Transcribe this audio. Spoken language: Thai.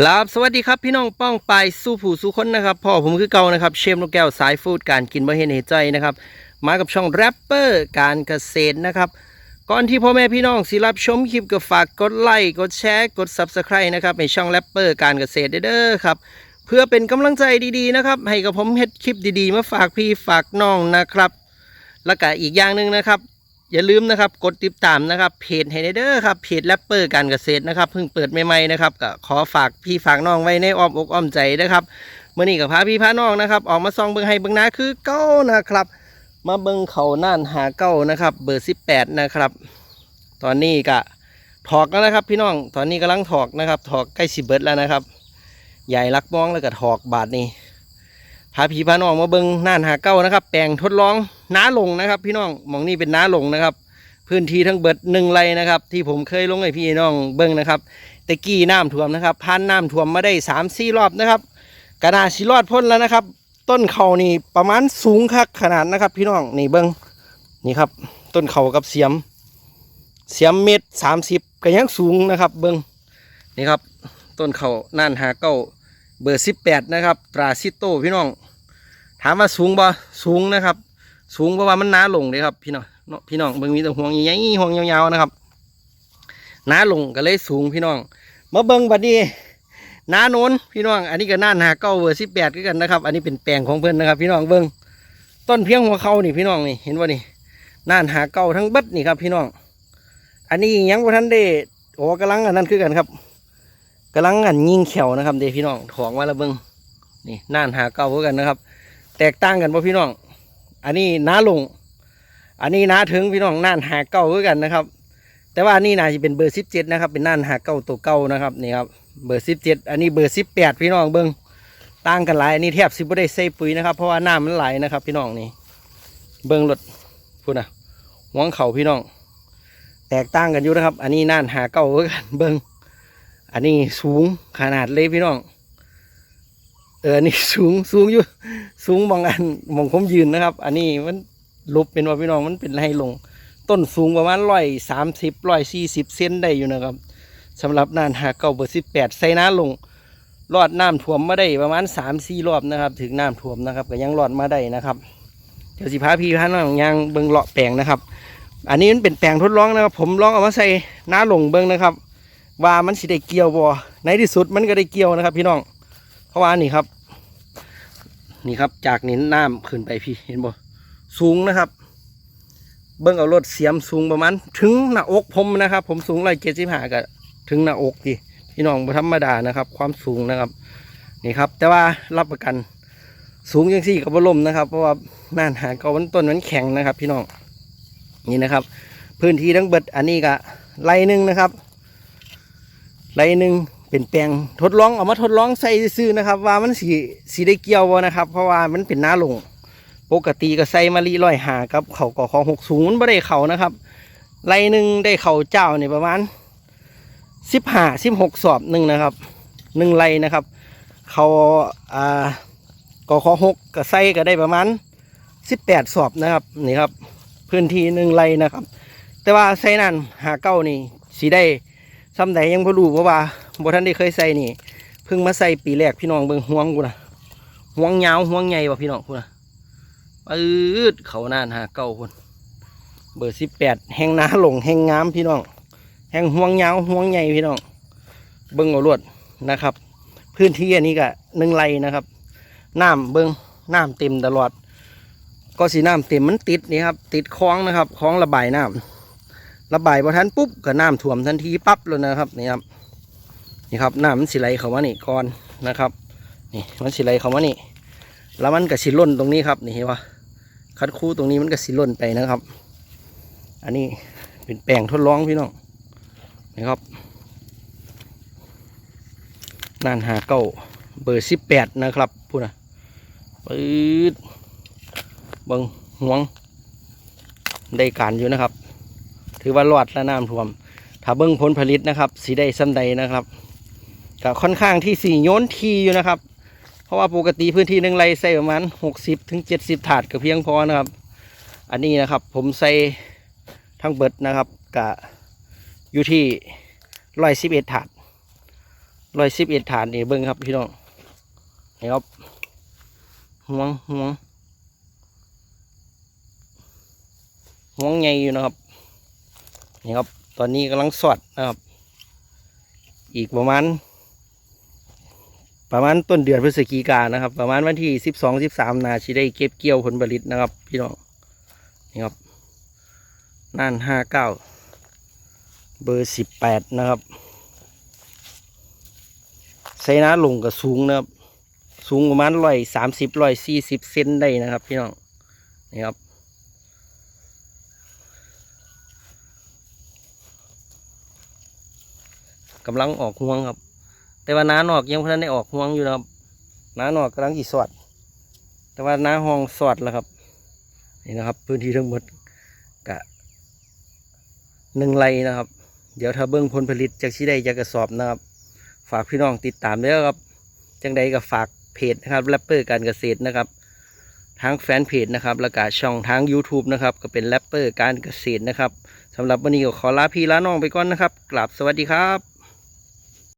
ครับสวัสดีครับพี่น้องป้องไปสู้ผู้สู้คนนะครับพ่อผมคือเก่านะครับเชฟนกแก้วสายฟู้ดการกินบ่เห็นเหตุใจนะครับมากับช่องแรปเปอร์การเกษตรนะครับก่อนที่พ่อแม่พี่น้องสิรับชมคลิปก็ฝากกดไลค์กดแชร์กด Subscribe นะครับในช่องแรปเปอร์การเกษตรเด้อครับเพื่อเป็นกำลังใจดีๆนะครับให้กับผมเฮ็ดคลิปดีๆ มาฝากพี่ฝากน้องนะครับ แล้วก็อีกอย่างหนึ่งนะครับ อย่าลืมนะครับกดติดตามนะครับเพจไฮเดอร์ครับเพจแรปเปอร์การเกษตรนะครับเพิ่งเปิดใหม่ๆนะครับก็ขอฝากพี่ฝากน้องไว้ในอ้อมอกอ้อมใจนะครับเมื่อนี้กับพาพี่พาน้องนะครับ ออกมาซองเบิงให้เบิงนาคือเก้านะครับ มาเบิงเขาน่านหาเก้านะครับ เบอร์สิบแปดนะครับ ตอนนี้ก็ถอกแล้วนะครับ พี่น้องตอนนี้กำลังถอกนะครับ ถอกใกล้สิบเบิร์ดแล้วนะครับ ใหญ่รักมองแล้วก็ถอกบาทนี้พาพี่พาน้องมาเบิงน่านหาเก้านะครับ แปลงทดลอง น้าลงนะครับ พี่น้องหมองนี่เป็นน้าลงนะครับ พื้นที่ทั้งเบิดหนึ่งไรนะครับ ที่ผมเคยลงให้พี่น้องเบิ้งนะครับตะกี้น้ำท่วมนะครับพันน้ำท่วมมาได้สามสี่รอบนะครับกระดาษชิรอดพ่นแล้วนะครับ ต้นเขานี่ประมาณสูงคักขนาดนะครับ พี่น้องนี่เบิ้งนี่ครับ ต้นเขากับเสียม เสียมเม็ดสามสิบก็ยังสูงนะครับ เบิ้งนี่ครับ ต้นเขาน่านหาเก้าเบอร์สิบแปดนะครับ ตราซิโตพี่น้อง ถามว่าสูงบ่สูงนะครับ สูงเพราะว่ามันหน้าลงเลยครับ พี่น้องเนาะพี่น้องเบิ่งมีแต่ห่วงใหญ่ๆห่วงยาวๆนะครับหน้าลงก็เลยสูงพี่น้องมาเบิ่งบัดนี้หน้าโน้นพี่น้อง อันนี้ก็น่านหาเก้าเวอร์สิบแปดกันนะครับ อันนี้เป็นแปลงของเพื่อนนะครับ พี่น้องเบิ่งต้นเพียงหัวเขานี่พี่น้องนี่เห็นว่านี่น่านหาเก้าทั้งบัดนี่ครับ พี่น้อง อันนี้ยังบ่ทันได้โอ้กำลังอันนั้นคือกันครับกำลังอันยิงเขียวนะครับเด้พี่น้องถองมาแล้วเบิ่งนี่น่านหาเก้าคือกันนะครับ แตกต่างกันป่ะพี่น้อง อันนี้น้าลง อันนี้น้าถึงพี่น้องน่านหาเก้าคือกันนะครับ แต่ว่าอันนี่น่าจะเป็นเบอร์สิบเจ็ดนะครับ เป็นน่านหาเก้าตัวเก้านะครับนี่ครับเบอร์สิบเจ็ดอันนี้เบอร์สิบแปดพี่น้องเบิ้งต่างกันหลายอันนี้แทบสิบไม่ได้ใส่ปุ๋ยนะครับ เพราะว่าน้ำมันไหลนะครับ พี่น้องนี่เบิ้งรถพูดนะหวงเข่าพี่น้อง แตกต่างกันอยู่นะครับ อันนี้น่านหาเก้าคือกันเบิ้งอันนี้สูงขนาดเลยพี่น้อง อออันนี่สูงสูงอยู่ สูงบางอันมองผมยืนนะครับ อันนี้มันลบเป็นว่าพี่น้องมันเป็นให้ลง ต้นสูงประมาณร้อยสามสิบร้อยสี่สิบเซนได้อยู่นะครับสำหรับน่านหาเก้าเบอร์สิบแปดใส่น้าลงรอดน้ำท่วมมาได้ประมาณสามสี่รอบนะครับ ถึงน้ำท่วมนะครับก็ยังรอดมาได้นะครับเดี๋ยวสิพาพี่พาน้องยังเบิงเลาะแปลงนะครับ อันนี้มันเป็นแปลงทดลองนะครับ ผมลองเอามาใส่น้าลงเบิงนะครับ ว่ามันสิได้เกี่ยวบ่ในที่สุดมันก็ได้เกี่ยวนะครับ พี่น้องเพราะว่านี่ครับ นี่ครับจากนี้น้ำขึ้นไปพี่เห็นบ่สูงนะครับ เบิ้งเอารถเสียมสูงประมาณ ถึงหน้าอกผมนะครับ ผมสูงร้อยเจ็ดสิบห้าก็ถึงหน้าอกพี่พี่น้องธรรมดานะครับ ความสูงนะครับนี่ครับ แต่ว่ารับประกันสูงยังสี่กับบลมนะครับ เพราะว่าน่านหาเกาวันต้นมันแข็งนะครับ พี่น้องนี่นะครับ พื้นที่ทั้งเบิดอันนี้ก็ไรหนึ่งนะครับไรหนึ่ง เป็นแปลงทดลองเอามาทดลองใส่ซื้อนะครับ ว่ามันสีสีได้เกี่ยวบ่นะครับ เพราะว่ามันเป็นหน้าลง ปกติก็ใส่มะลิร้อยหากับเขาก่อของหกศูนย์ไม่ได้เขานะครับไรหนึ่งได้เขาเจ้าเนี่ยประมาณสิบห้าสิบหกสอบหนึ่งนะครับหนึ่งไรนะครับ เขาอ่าก่อขอหกก็ใส่ก็ได้ประมาณสิบแปดสอบนะครับนี่ครับ พื้นที่หนึ่งไรนะครับ แต่ว่าใส่นั่นหาเก้านี่สีได้ซ้ำใดยังบ่รู้เพราะว่า บ่ท่านได้เคยใส่นี่เพิ่งมาใส่ปีแรกพี่น้องเบิ่งห่วงกูนะห่วงยาวห่วงใหญ่ว่ะพี่น้องกูนะปืดเขานานหาเก้าคนเบอร์สิบแปดแห้งหนาลงแห้งงามพี่น้องแห้งห่วงยาวห่วงใหญ่พี่น้องเบิ่งเอาลวดนะครับ พื้นที่อันนี้ก็หนึ่งไรนะครับน้ำเบิ่งน้ำเต็มตลอด ก็สีน้ำเต็มมันติดนี่ครับ ติดคลองนะครับคลองระบายน้ำระบายพอทันปุ๊บก็น้ำท่วมทันทีปั๊บเลยนะครับนี่ครับ นี่ครับน้ำมันสิไหลเข้ามานี่ก่อนนะครับ นี่มันสิไหลเข้ามานี่ แล้วมันก็สิล่นตรงนี้ครับนี่เห็นปะคัดคู่ตรงนี้มันก็สิล่นไปนะครับ อันนี้เป็นแปลงทดลองพี่น้องนี่ครับนานหาเก้าเบอร์สิบแปดนะครับพูดนะปืดบิงห่วงได้การอยู่นะครับ ถือว่ารอดและน้ำท่วม ถ้าเบิ้งผลผลิตนะครับสีได้ซ้ำใดนะครับ ก็ค่อนข้างที่สีโยนทีอยู่นะครับ เพราะว่าปกติพื้นที่หนึ่งไรใส่ประมาณหกสิบถึงเจ็ดสิบถาดก็เพียงพอนะครับ อันนี้นะครับ ผมใส่ทั้งเบิดนะครับกะอยู่ที่ร้อยสิบเอ็ดถาดร้อยสิบเอ็ดฐานนี่เบิ้งครับพี่น้องนี่ครับห่วงห่วงห่วงใหญ่อยู่นะครับนี่ครับ ตอนนี้กำลังสอดนะครับ อีกประมาณ ประมาณต้นเดือนพฤศจิกานะครับ ประมาณวันที่สิบสองสิบสามนาชิได้เก็บเกี่ยวผลผลิตนะครับ พี่น้องนี่ครับน่านห้าเก้าเบอร์สิบแปดนะครับไซน้าลงกับสูงนะครับ สูงประมาณร้อยสามสิบร้อยสี่สิบเซนได้นะครับ พี่น้องนี่ครับกำลังออกห่วงครับ แต่ว่าน้านอกยังพนันได้ออกห่วงอยู่นะครับน้านอกกำลังจีสอด แต่ว่าน้าห้องสอดแล้วครับ นี่นะครับ พื้นที่ทั้งหมดกะหนึ่งไรนะครับ เดี๋ยวถ้าเบิ้งผลผลิตจากที่ใดจากระสอบนะครับ ฝากพี่น้องติดตามด้วยครับจังใดก็ฝากเพจนะครับแรปเปอร์การเกษตรนะครับทางแฟนเพจนะครับแล้วก็ช่องทาง YouTube นะครับ ก็เป็นแรปเปอร์การเกษตรนะครับสำหรับวันนี้ก็ขอลาพี่ลาน้องไปก่อนนะครับกลับสวัสดีครับ